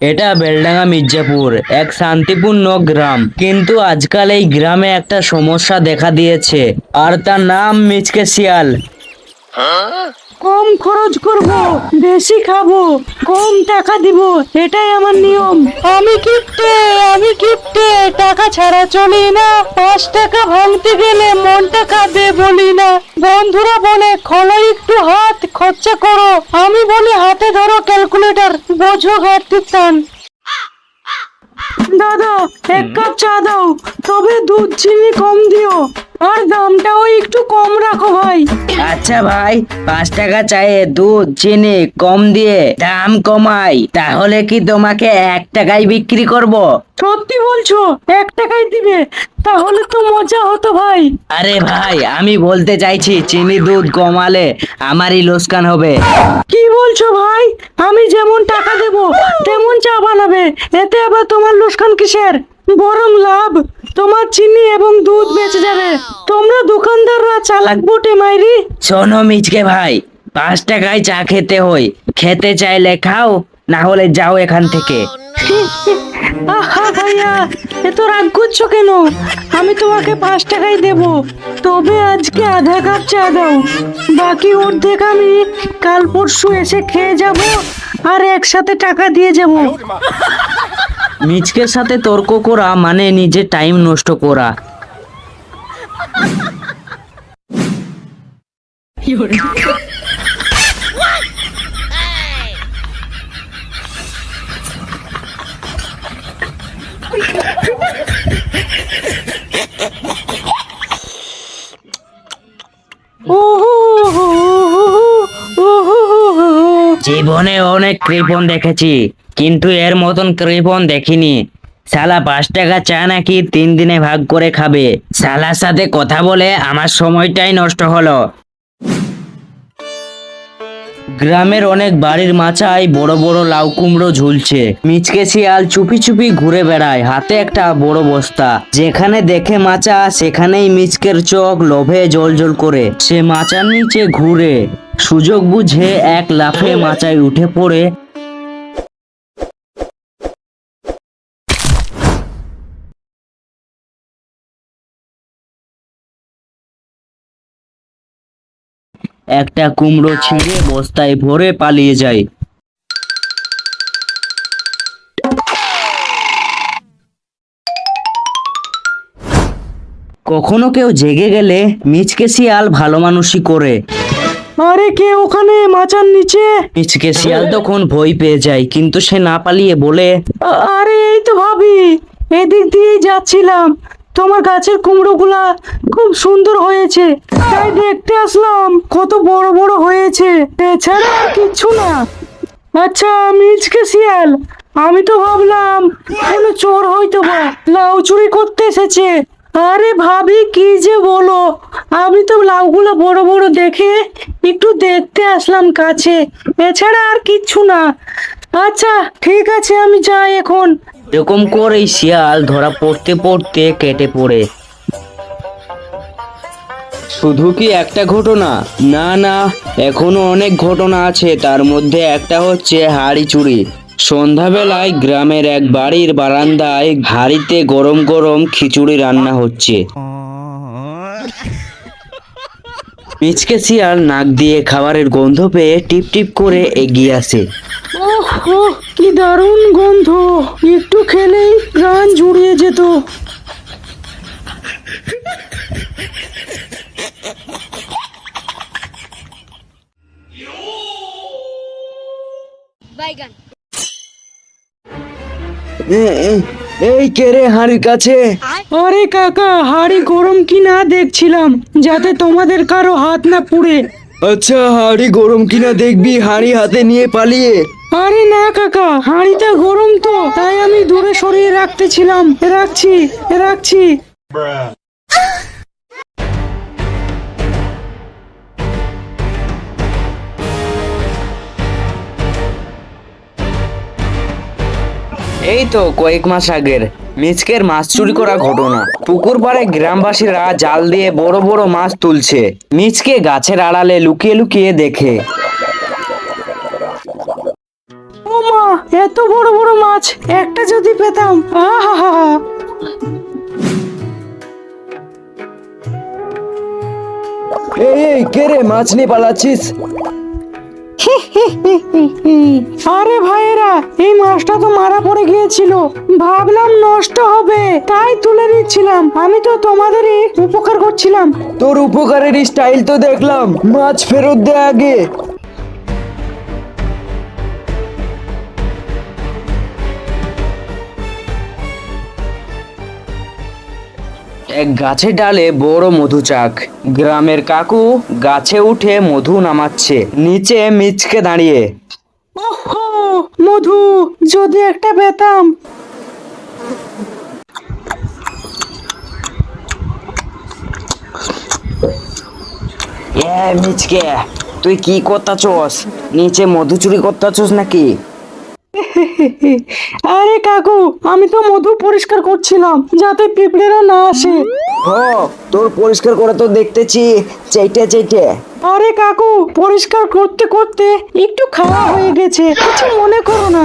এটা বেলডাঙ্গা মির্জাপুর, এক শান্তিপূর্ণ গ্রাম। কিন্তু আজকাল এই গ্রামে একটা সমস্যা দেখা দিয়েছে, আর তার নাম মিচকে শিয়াল কম খরচ করব বেশি খাব কম টাকা দিব এটাই আমার নিয়ম। আমি কিপটে আমি কিপটে টাকা ছাড়া চলি না। পাঁচ টাকা ভাঙতে গেলে মনটা কাঁদে বলি না। বন্ধুরা বলে খোলো একটু হাত খরচা করো। আমি বলি হাতে ধরো ক্যালকুলেটর বোঝো ঘাটতির টান। দাদা এক কাপ চা দাও তবে দুধ চিনি কম দিও আর দামটাও একটু কম রাখো ভাই। আচ্ছা ভাই পাঁচ টাকা চায়ে দুধ চিনি কম দিয়ে দাম কমাই তাহলে কি তোমাকে এক টাকায় বিক্রি করব? সত্যি বলছো এক টাকায় দিবে তাহলে তো মজা হতো ভাই। আরে ভাই আমি বলতে চাইছি চিনি দুধ কমালে আমারই লোকসান হবে। কি বলছো ভাই? আমি যেমন টাকা দেব তেমন চা বানাবে। এতে আবার তোমার লোকসান কিসের? বরং লাভ। তোমার চিনি এবং দুধ বেঁচে যাবে। তোমরা দোকানদাররা চালাক বটে মাইরি। শোনো মিচকে ভাই পাঁচ টাকায় চা খেতে হয় খেতে চাইলে খাও না হলে যাও এখান থেকে। আহা ভাইয়া এত রাগ করছ কেন? আমি তোমাকে পাঁচ টাকাই দেব। তবে আজকে আধা কাপ চা দাও। বাকি অর্ধেক আমি কাল পরশু এসে খেয়ে যাব আর একসাথে টাকা দিয়ে যাব। মিচকের সাথে তর্ক করা মানে নিজের টাইম নষ্ট করা। জীবনে অনেক কৃপন দেখেছি, কিন্তু এর মতন কৃপন দেখিনি। সালা পাঁচ টাকা চা নাকি তিন দিনে ভাগ করে খাবে। শালার সাথে কথা বলে আমার সময়টাই নষ্ট হলো। গ্রামের অনেক বাড়ির মাচায় বড় বড় লাউ কুমড়ো ঝুলছে। মিচকে শিয়াল চুপি চুপি ঘুরে বেড়ায়, হাতে একটা বড় বস্তা। যেখানে দেখে মাচা সেখানেই মিচকের চোখ লোভে জল জল করে। সে মাচার নিচে ঘুরে। সুযোগ বুঝে এক লাফে মাচায় উঠে পড়ে। একটা কুমড়ো ছিঁড়ে বস্তায় ভরে পালিয়ে যায়। কখনো কেউ জেগে গেলে মিচকে শিয়াল ভালো মানুষই করে। আরে কে ওখানে মাচার নিচে? মিচকে শিয়াল তখন ভয় পেয়ে যায় কিন্তু সে না পালিয়ে বলে আরে এই তো ভাবি এদিক দিয়েই যাচ্ছিলাম। তোমার গাছের কুমড়োগুলা খুব সুন্দর হয়েছে। তাই দেখতে আসলাম, কত বড় বড় হয়েছে। এছাড়া আর কিচ্ছু না। আচ্ছা মিচকে শিয়াল, আমি তো ভাবলাম, কোনো চোর হয়তো বা লাউ চুরি করতে এসেছে। আরে ভাবি, কি যে বলো। আমি তো লাউগুলো বড় বড় দেখে একটু দেখতে আসলাম কাছে। এছাড়া আর কিচ্ছু না। আচ্ছা ঠিক আছে, আমি যাই এখন। এরকম করেই শিয়াল ধরা পড়তে পড়তে কেটে পড়ে। শুধু কি একটা ঘটনা? না না, এখনও অনেক ঘটনা আছে। তার মধ্যে একটা হচ্ছে হাড়ি চুরি। সন্ধ্যাবেলায় গ্রামের এক বাড়ির বারান্দায় হাড়িতে গরম গরম খিচুড়ি রান্না হচ্ছে। মিচকে শিয়াল নাক দিয়ে খাবারের গন্ধ পেয়ে টিপ টিপ করে এগিয়ে আসে। কি দারুণ গন্ধ। একটু খেলেই প্রাণ জুড়িয়ে যেত। বাইগান। এই কে রে হাড়ির কাছে? আরে কাকা হাড়ি গরম কি না দেখছিলাম যাতে তোমাদের কারও হাত না পুড়ে। আচ্ছা হাড়ি গরম কিনা দেখবি হাড়ি হাতে নিয়ে পালিয়ে। আরে না কাকা হাঁড়িটা গরম তো তাই আমি দূরে সরিয়ে রাখতেছিলাম। রাখছি রাখছি। এই তো কয়েক মাস আগের। মিচকের মাছ চুরি করা ঘটনা। পুকুর পাড়ে গ্রামবাসীরা জাল দিয়ে বড় বড় মাছ তুলছে। মিচকে গাছের আড়ালে লুকিয়ে লুকিয়ে দেখে। ও মা এত বড় বড় মাছ একটা যদি পেতাম। আহা এই এই কে রে মাছ নিয়ে পালাচ্ছিস? আরে ভাইয়েরা, এই মাছটা তো মারা পড়ে গিয়েছিল। ভাবলাম নষ্ট হবে, তাই তুলে নিচ্ছিলাম। আমি তো তোমাদেরই উপকার করছিলাম। তোর উপকারের স্টাইল তো দেখলাম। মাছ ফেরত দে আগে। এক গাছের ডালে বড় মধু চাক। গ্রামের কাকু গাছে উঠে মধু নামাচ্ছে নিচে মিচকে দাঁড়িয়ে। মধু যদি একটা পেতাম। এ মিচকে তুই কি করতাছস? নিচে মধু চুরি করতাছস নাকি? আরে কাকু আমি তো মধু পরিষ্কার করছিলাম যাতে পিঁপড়েরা না আসে। ও তোর পরিষ্কার করে তো দেখতেছি চেটে চেটে আরে কাকু পরিষ্কার করতে করতে একটু খাওয়া হয়ে গেছে কিছু মনে করো না।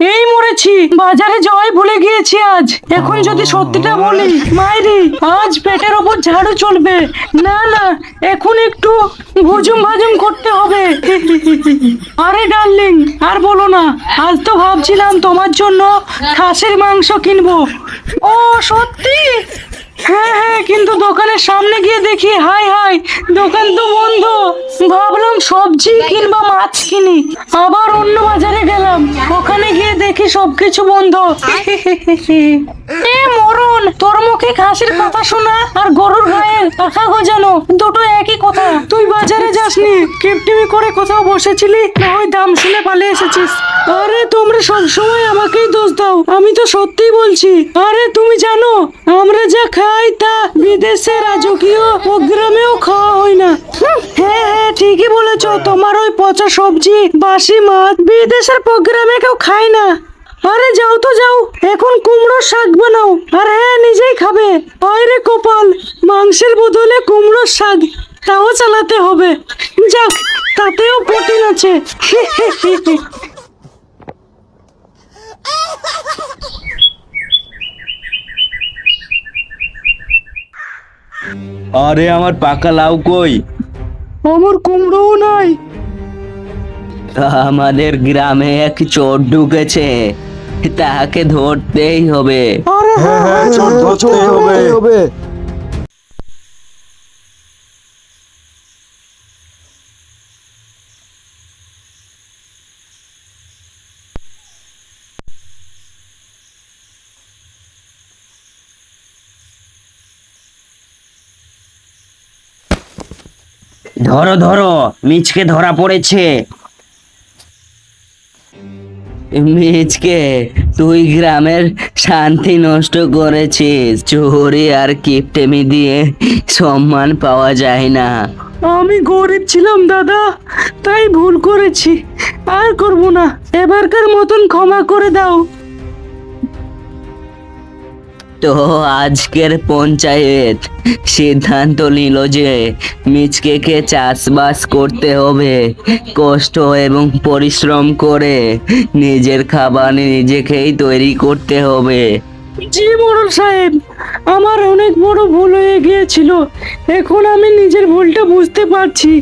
এই মরেছি। বাজারে জয় ভুলে গিয়েছি আজ। এখন যদি সত্যিটা বলি, মাইরি, আজ পেটের ওপর ঝাড়ু চলবে। না না, এখন একটু ভুজুম ভাজুম করতে হবে। আরে ডার্লিং, আর বলো না, আজ তো ভাবছিলাম তোমার জন্য খাসির মাংস কিনবো। ও, সত্যি? হ্যাঁ হ্যাঁ কিন্তু দোকানের সামনে গিয়ে দেখি হাই হাই দোকান তো বন্ধ। ভাবলাম সবজি কিংবা মাছ কিনি। আবার অন্য বাজারে গেলাম। ওখানে গিয়ে দেখি সবকিছু বন্ধ। এ মরণ! তোর মুখে খাসির কথা শোনা আর গরুর গায়ের পাখা গজানো দুটো একই কথা। তুই বাজারে যাসনি কিপটিমি করে কোথাও বসেছিলি? না ওই দাম শুনে পালিয়ে এসেছিস। আরে তোমরা সবসময় আমাকেই দোষ দাও। আমি তো সত্যিই বলছি। আরে তুমি জানো আমরা যা খাই তা বিদেশে রাজকীয় প্রোগ্রামেও খাওয়া হয় না। হ্যাঁ হ্যাঁ ঠিকই বলেছ, তোমার ওই পচা সবজি, বাসি মাছ বিদেশের প্রোগ্রামে কেউ খায় না। আরে যাও তো যাও, এখন কুমড়োর শাক বানাও। আর হ্যাঁ নিজেই খাবে। আরে কপাল, মাংসের বদলে কুমড়োর শাক, তাও চালাতে হবে। যাক, তাতেও প্রোটিন আছে। আরে আমার পাকা লাউ কই? আমার কুমড়ো নাই। আমাদের গ্রামে এক চোর ঢুকেছে তাকে ধরতেই হবে। আরে হ্যাঁ হ্যাঁ চল তো, চল, চল। হবে। ধরো ধরো, মিচকে ধরা পড়েছে। মিচকে, তুই গ্রামের শান্তি নষ্ট করেছিস। চোরি আর কিপটেমি দিয়ে সম্মান পাওয়া যায় না। আমি গরিব ছিলাম, দাদা। তাই ভুল করেছি। আর করব না। এবারকার মতন ক্ষমা করে দাও। তো আজকের পঞ্চায়েত সিদ্ধান্ত নিল যে মিচকেকে চাষবাস করতে হবে, কষ্ট এবং পরিশ্রম করে নিজের খাবার নিজেকেই তৈরি করতে হবে। জি মোড়ল সাহেব, আমার অনেক বড় ভুল হয়ে গিয়েছিল। এখন আমি নিজের ভুলটা বুঝতে পারছি।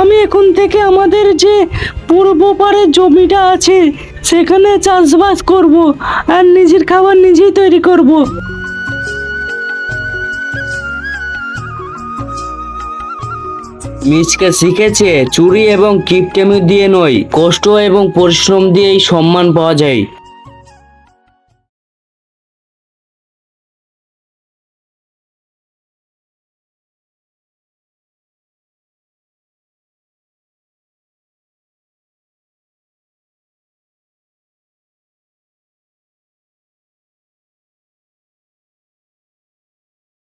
আমি এখন থেকে আমাদের যে পূর্ব পাড়ের জমিটা আছে সেখানে চাষবাস করব আর নিজের খাবার নিজেই তৈরি করব। মিচকে শিখেছে চুরি এবং কিপটেমি দিয়ে নয়, কষ্ট এবং পরিশ্রম দিয়েই সম্মান পাওয়া যায়।